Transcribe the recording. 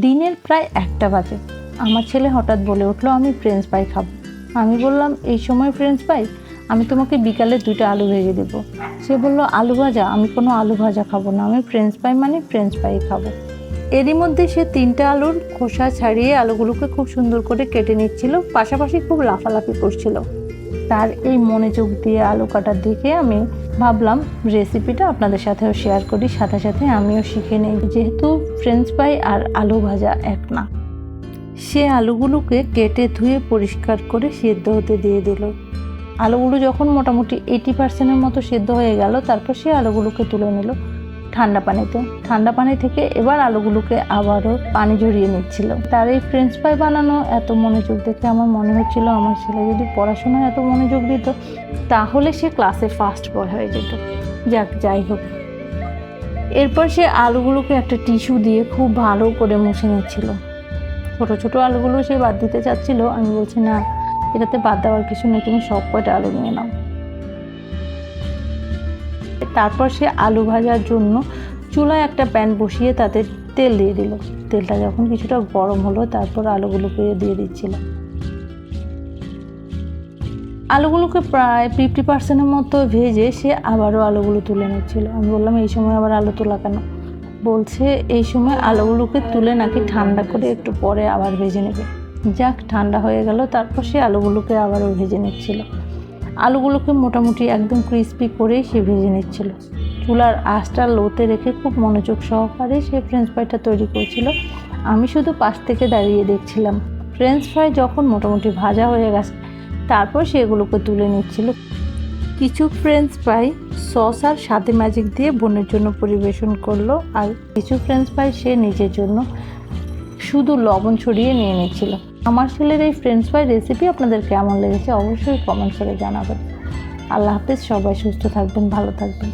দিনের প্রায় একটা বাজে। আমার ছেলে হঠাৎ বলে উঠল, আমি ফ্রেঞ্চ ফ্রাই খাব। আমি বললাম, এই সময় ফ্রেঞ্চ ফ্রাই আমি তোমাকে বিকালে দুটো আলু ভেজে দেবো। সে বলল, আলু ভাজা? আমি কোনো আলু ভাজা খাব না। আমি ফ্রেঞ্চ ফ্রাই মানে ফ্রেঞ্চ ফ্রাই খাব। এরই মধ্যে সে তিনটা আলুর খোসা ছাড়িয়ে আলুগুলোকে খুব সুন্দর করে কেটে নিচ্ছিল, পাশাপাশি খুব লাফালাফি করছিল। তার এই মনোযোগ দিয়ে আলু কাটার দিকে আমি ভাবলাম রেসিপিটা আপনাদের সাথেও শেয়ার করি, সাথে সাথে আমিও শিখে নিই। যেহেতু ফ্রেঞ্চ ফ্রাই আর আলু ভাজা এক না, সে আলুগুলোকে কেটে ধুয়ে পরিষ্কার করে সেদ্ধ হতে দিয়ে দিল। আলুগুলো যখন মোটামুটি এইটি পার্সেন্টের মতো সেদ্ধ হয়ে গেল, তারপর সে আলুগুলোকে তুলে নিল। ঠান্ডা পানিতে। ঠান্ডা পানি থেকে এবার আলুগুলোকে আবারও পানি ঝরিয়ে নিচ্ছিল। তার এই ফ্রেঞ্চ ফ্রাই বানানো এত মনোযোগ দেখে আমার মনে হচ্ছিল আমার ছেলে যদি পড়াশোনায় এত মনোযোগ দিত, তাহলে সে ক্লাসে ফার্স্ট বয় হয়ে যেত। যাক, যাই হোক। এরপর সে আলুগুলোকে একটা টিস্যু দিয়ে খুব ভালো করে মুছে নিচ্ছিল। ছোটো ছোটো আলুগুলো সে বাদ দিতে চাচ্ছিল। আমি বলছি, না, এটাতে বাদ দেওয়ার কিছু নেই, তুমি সব কয়টা আলু নিয়ে নাও। তারপর সে আলু ভাজার জন্য চুলায় একটা প্যান বসিয়ে তাতে তেল দিয়ে দিল। তেলটা যখন কিছুটা গরম হলো, তারপর আলুগুলোকে দিয়ে দিচ্ছিল। আলুগুলোকে প্রায় ফিফটি পার্সেন্টের মতো ভেজে সে আবারও আলুগুলো তুলে নিচ্ছিল। আমি বললাম, এই সময় আবার আলু তোলা কেন? বলছে, এই সময় আলুগুলোকে তুলে নাকি ঠান্ডা করে একটু পরে আবার ভেজে নেবে। যাক, ঠান্ডা হয়ে গেল, তারপর সে আলুগুলোকে আবারও ভেজে নিচ্ছিল। আলুগুলোকে মোটামুটি একদম ক্রিস্পি করেই সে ভেজে নিচ্ছিল। চুলার আঁচটা লোতে রেখে খুব মনোযোগ সহকারে সে ফ্রেঞ্চ ফ্রাইটা তৈরি করছিল। আমি শুধু পাশ থেকে দাঁড়িয়ে দেখছিলাম। ফ্রেঞ্চ ফ্রাই যখন মোটামুটি ভাজা হয়ে গেছে, তারপর সেগুলোকে তুলে নিচ্ছিল। কিছু ফ্রেঞ্চ ফ্রাই সস আর সাথে ম্যাজিক দিয়ে বোনের জন্য পরিবেশন করল আর কিছু ফ্রেঞ্চ ফ্রাই সে নিজের জন্য শুধু লবণ ছড়িয়ে নিয়ে নিচ্ছিল। আমার ছেলের এই ফ্রেঞ্চ ফ্রাই রেসিপি আপনাদের কেমন লেগেছে অবশ্যই কমেন্ট করে জানাবেন। আল্লাহ হাফিজ, সবাই সুস্থ থাকবেন, ভালো থাকবেন।